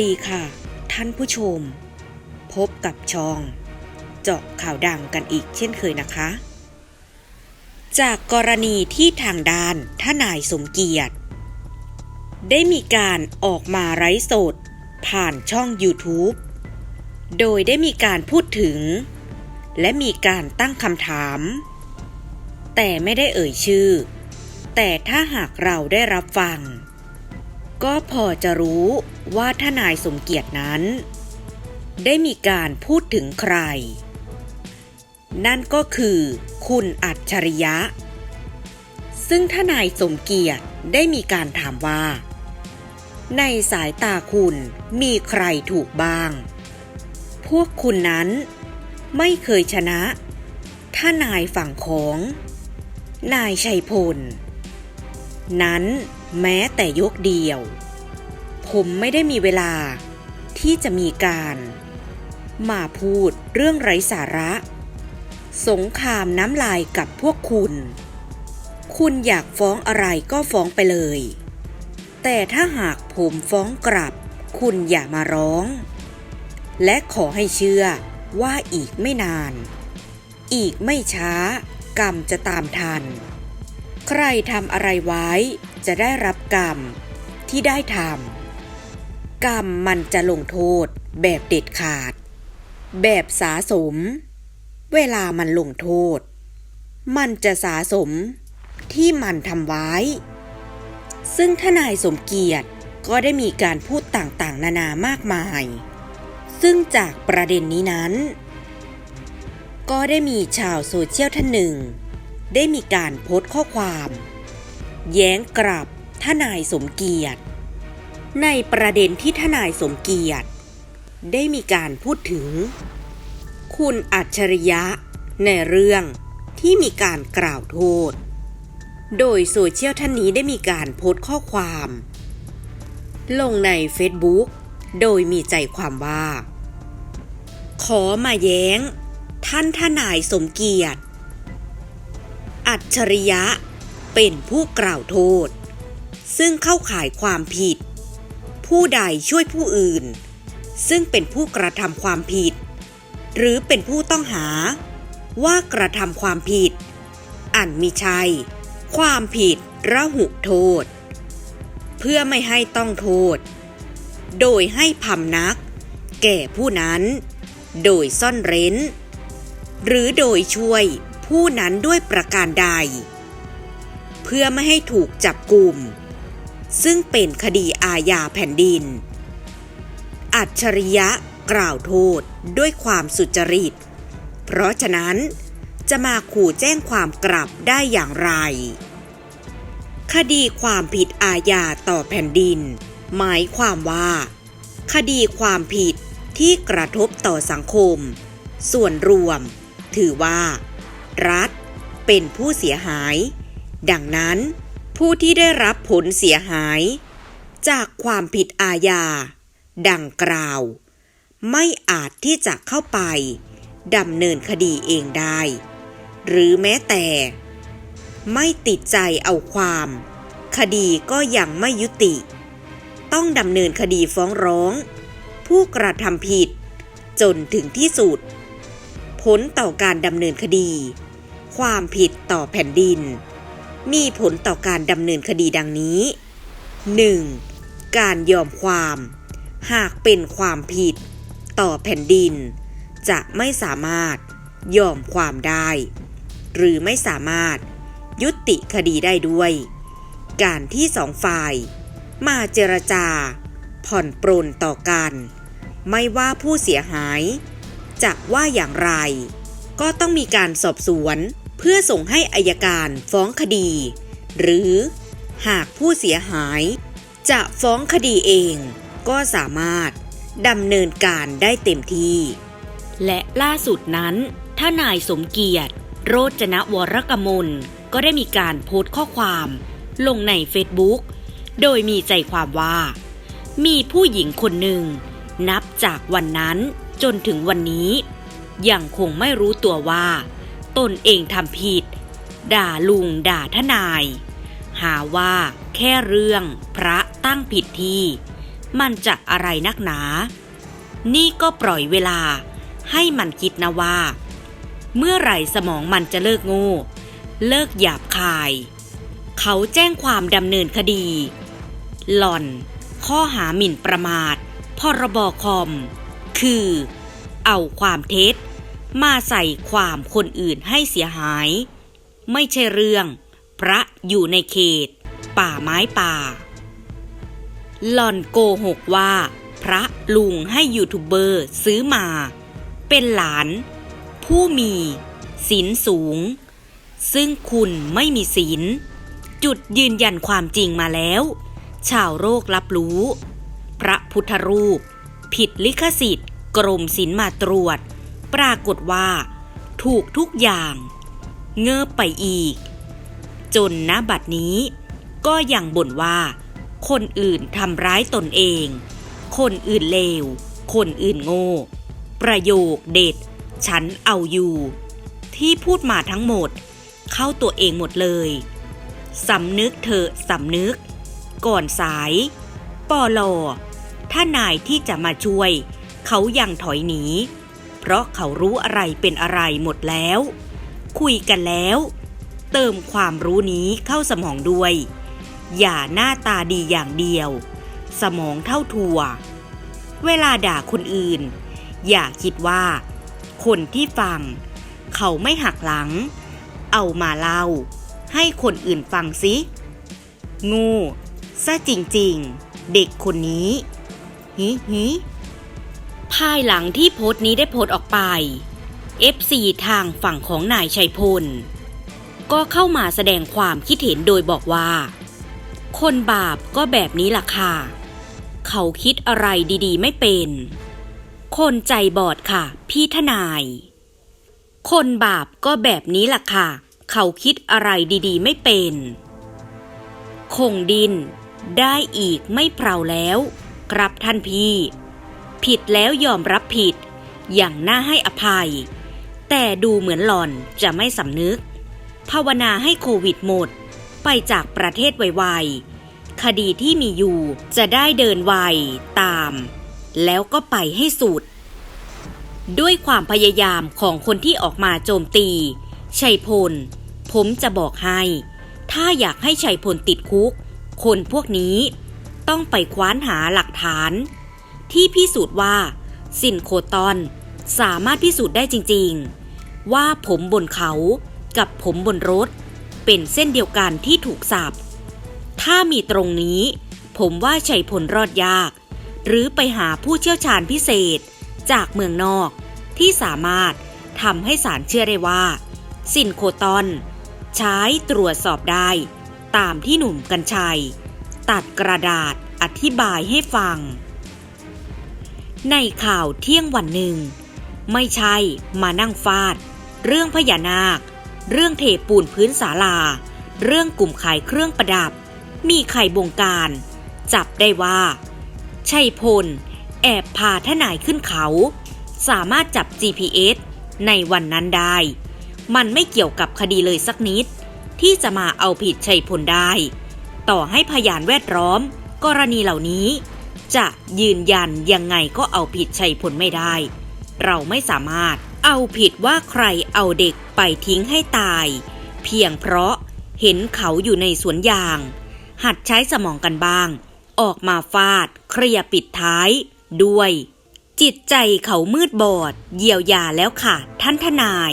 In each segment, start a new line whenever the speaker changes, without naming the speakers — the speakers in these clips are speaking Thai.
ดีค่ะ ท่านผู้ชม พบกับช่อง เจาะข่าวดังกันอีกเช่นเคยนะคะ จากกรณีที่ทางด้านทนายสมเกียรติ ได้มีการออกมาไร้สด ผ่านช่อง YouTube โดยได้มีการพูดถึง และมีการตั้งคำถาม แต่ไม่ได้เอ่ยชื่อ แต่ถ้าหากเราได้รับฟัง ก็พอจะรู้ว่าทนายสมเกียรตินั้น ได้มีการพูดถึงใคร นั่นก็คือคุณอัจฉริยะ ซึ่งทนายสมเกียรติได้มีการถามว่า ในสายตาคุณมีใครถูกบ้าง พวกคุณนั้นไม่เคยชนะถ้านายฝั่งของ นายชัยพล นั้น แม้แต่ยกเดียว ผมไม่ได้มีเวลาที่จะมีการ มาพูดเรื่องไร้สาระ สงครามน้ำลายกับพวกคุณ คุณอยากฟ้องอะไรก็ฟ้องไปเลย แต่ถ้าหากผมฟ้องกลับ คุณอย่ามาร้อง และขอให้เชื่อว่าอีกไม่นาน อีกไม่ช้ากรรมจะตามทัน ใครทำอะไรไว้ จะได้รับกรรมที่ได้ทำกรรมมันจะลงโทษแบบเด็ดขาด แบบสาสม เวลามันลงโทษ มันจะสาสมที่มันทำไว้ ซึ่งทนายสมเกียรติก็ได้มีการพูดต่างๆ นานามากมาย ซึ่งจากประเด็นนี้นั้น ก็ได้มีชาวโซเชียลท่านหนึ่ง ได้มีการโพสต์ข้อความ แย้งกลับทนายสมเกียรติ ในประเด็นที่ทนายสมเกียรติ ได้มีการพูดถึง คุณอัจฉริยะ ในเรื่องที่มีการกล่าวโทษ โดยโซเชียลท่านนี้ได้มีการโพสต์ข้อความ ลงใน Facebook โดยมีใจความว่า ขอมาแย้ง ท่านทนายสมเกียรติ อัจฉริยะ เป็นผู้กล่าวโทษ ซึ่งเข้าข่ายความผิด ผู้ใดช่วยผู้อื่น ซึ่งเป็นผู้กระทำความผิด หรือเป็นผู้ต้องหา ว่ากระทำความผิด อันมิใช่ความผิดระหุโทษ เพื่อไม่ให้ต้องโทษ โดยให้พำนัก แก่ผู้นั้น โดยซ่อนเร้น หรือโดยช่วย ผู้นั้นด้วยประการใด เพื่อไม่ให้ถูกจับกลุ่ม ซึ่งเป็นคดีอาญาแผ่นดิน อัจฉริยะกล่าวโทษด้วยความสุจริต เพราะฉะนั้นจะมาขู่แจ้งความกลับได้อย่างไร คดีความผิดอาญาต่อแผ่นดิน หมายความว่า คดีความผิดที่กระทบต่อสังคม ส่วนรวม ถือว่า รัฐ เป็นผู้เสียหาย ดังนั้น ผู้ที่ได้รับผลเสียหาย จากความผิดอาญา ดังกล่าว ไม่อาจที่จะเข้าไปดำเนินคดีเองได้ หรือแม้แต่ ไม่ติดใจเอาความ คดีก็ยังไม่ยุติ ต้องดำเนินคดีฟ้องร้อง ผู้กระทำผิด จนถึงที่สุด ผลต่อการดำเนินคดี ความผิดต่อแผ่นดิน มีผลต่อการดำเนินคดีดังนี้ 1. การยอมความ หากเป็นความผิด ต่อแผ่นดิน จะไม่สามารถยอมความได้ หรือไม่สามารถยุติคดีได้ด้วย การที่สองฝ่าย มาเจรจา ผ่อนปรนต่อกัน ไม่ว่าผู้เสียหาย จะว่าอย่างไร ก็ต้องมีการสอบสวน เพื่อส่งให้อายการฟ้องคดี หรือหากผู้เสียหาย จะฟ้องคดีเองก็สามารถดำเนินการได้เต็มที่ และล่าสุดนั้นทนายสมเกียรติ โรจนวรกมล ก็ได้มีการโพสต์ข้อความ ลงในเฟซบุ๊กโดยมีใจความว่า มีผู้หญิงคนหนึ่ง นับจากวันนั้นจนถึงวันนี้ ยังคงไม่รู้ตัวว่า ตนเองทำผิด ด่าลุงด่าทนาย หาว่าแค่เรื่องพระตั้งผิดที่ มันจะอะไรนักหนา นี่ก็ปล่อยเวลาให้มันคิดนะว่า เมื่อไหร่สมองมันจะเลิกโง่ เลิกหยาบคาย เขาแจ้งความดำเนินคดี หล่อน ข้อหาหมิ่นประมาทพรบคอม คือ เอาความเท็จ มาใส่ความคนอื่นให้เสียหาย ไม่ใช่เรื่อง พระอยู่ในเขต ป่าไม้ป่า หล่อนโกหกว่า พระลุงให้ยูทูบเบอร์ซื้อมา เป็นหลาน ผู้มีศีลสูง ซึ่งคุณไม่มีศีลจุดยืนยันความจริงมาแล้ว ชาวโรครับรู้ พระพุทธรูป ผิดลิขสิทธิ์ กรมศิลป์มาตรวจ ปรากฏว่า ถูกทุกอย่าง เงือบไปอีก จนณบัดนี้ ก็ยังบ่นว่า คนอื่นทำร้ายตนเอง คนอื่นเลว คนอื่นโง่ ประโยคเด็ด ฉันเอาอยู่ ที่พูดมาทั้งหมด เข้าตัวเองหมดเลยสำนึกเถอะสำนึก ก่อนสาย ปอลอถ้านายที่จะมาช่วย เขายังถอยหนี เพราะเขารู้อะไรเป็นอะไรหมดแล้ว คุยกันแล้ว เติมความรู้นี้เข้าสมองด้วย อย่าหน้าตาดีอย่างเดียว สมองเท่าทัว เวลาด่าคนอื่น อย่าคิดว่า คนที่ฟัง เขาไม่หักหลัง เอามาเล่า ให้คนอื่นฟังสิงูซะจริงๆ เด็กคนนี้ฮิฮิ ภายหลังที่โพสต์นี้ได้โพสต์ออกไป FC ทางฝั่งของนายชัยพล ก็เข้ามาแสดงความคิดเห็นโดยบอกว่า คนบาปก็แบบนี้ล่ะค่ะ เขาคิดอะไรดีๆ ไม่เป็น คนใจบอดค่ะ พี่ทนาย คนบาปก็แบบนี้ล่ะค่ะ เขาคิดอะไรดีๆ ไม่เป็น คงดิน ได้อีกไม่เพราแล้ว ครับท่านพี่ ผิดแล้วยอมรับผิด อย่างน่าให้อภัย แต่ดูเหมือนหล่อนจะไม่สำนึก ภาวนาให้โควิดหมด ไปจากประเทศไวๆคดีที่มีอยู่จะได้เดินไวตาม แล้วก็ไปให้สุด ด้วยความพยายามของคนที่ออกมาโจมตี ชัยพล ผมจะบอกให้ ถ้าอยากให้ชัยพลติดคุก คนพวกนี้ต้องไปคว้านหาหลักฐาน ที่พิสูจน์ว่าสินโคตอนสามารถพิสูจน์ได้จริง ๆ ว่าผมบนเขากับผมบนรถ เป็นเส้นเดียวกันที่ถูกสับ ถ้ามีตรงนี้ ผมว่าชัยพลรอดยาก หรือไปหาผู้เชี่ยวชาญพิเศษจากเมืองนอก ที่สามารถทำให้ศาลเชื่อได้ว่า สินโคตอนใช้ตรวจสอบได้ ตามที่หนุ่มกัญชัย ตัดกระดาษอธิบายให้ฟัง ในข่าวเที่ยงวันหนึ่ง ไม่ใช่มานั่งฟาด เรื่องพญานาค เรื่องเทปูนพื้นศาลา เรื่องกลุ่มขายเครื่องประดับ มีใครบงการ จับได้ว่า ชัยพล แอบพาทนายขึ้นเขา สามารถจับ GPS ในวันนั้นได้ มันไม่เกี่ยวกับคดีเลยสักนิด ที่จะมาเอาผิดชัยพลได้ ต่อให้พยานแวดล้อม กรณีเหล่านี้ จะยืนยันยังไงก็เอาผิดชัยพลไม่ได้ เราไม่สามารถเอาผิดว่าใครเอาเด็กไปทิ้งให้ตาย เพียงเพราะเห็นเขาอยู่ในสวนยาง หัดใช้สมองกันบ้าง ออกมาฟาด เคลียปิดท้าย ด้วย จิตใจเขามืดบอด เยียวยาแล้วค่ะท่านทนาย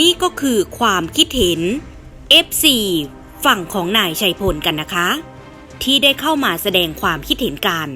นี่ก็คือความคิดเห็น FC ฝั่งของนายชัยพลกันนะคะ ที่ได้เข้ามาแสดงความคิดเห็นกัน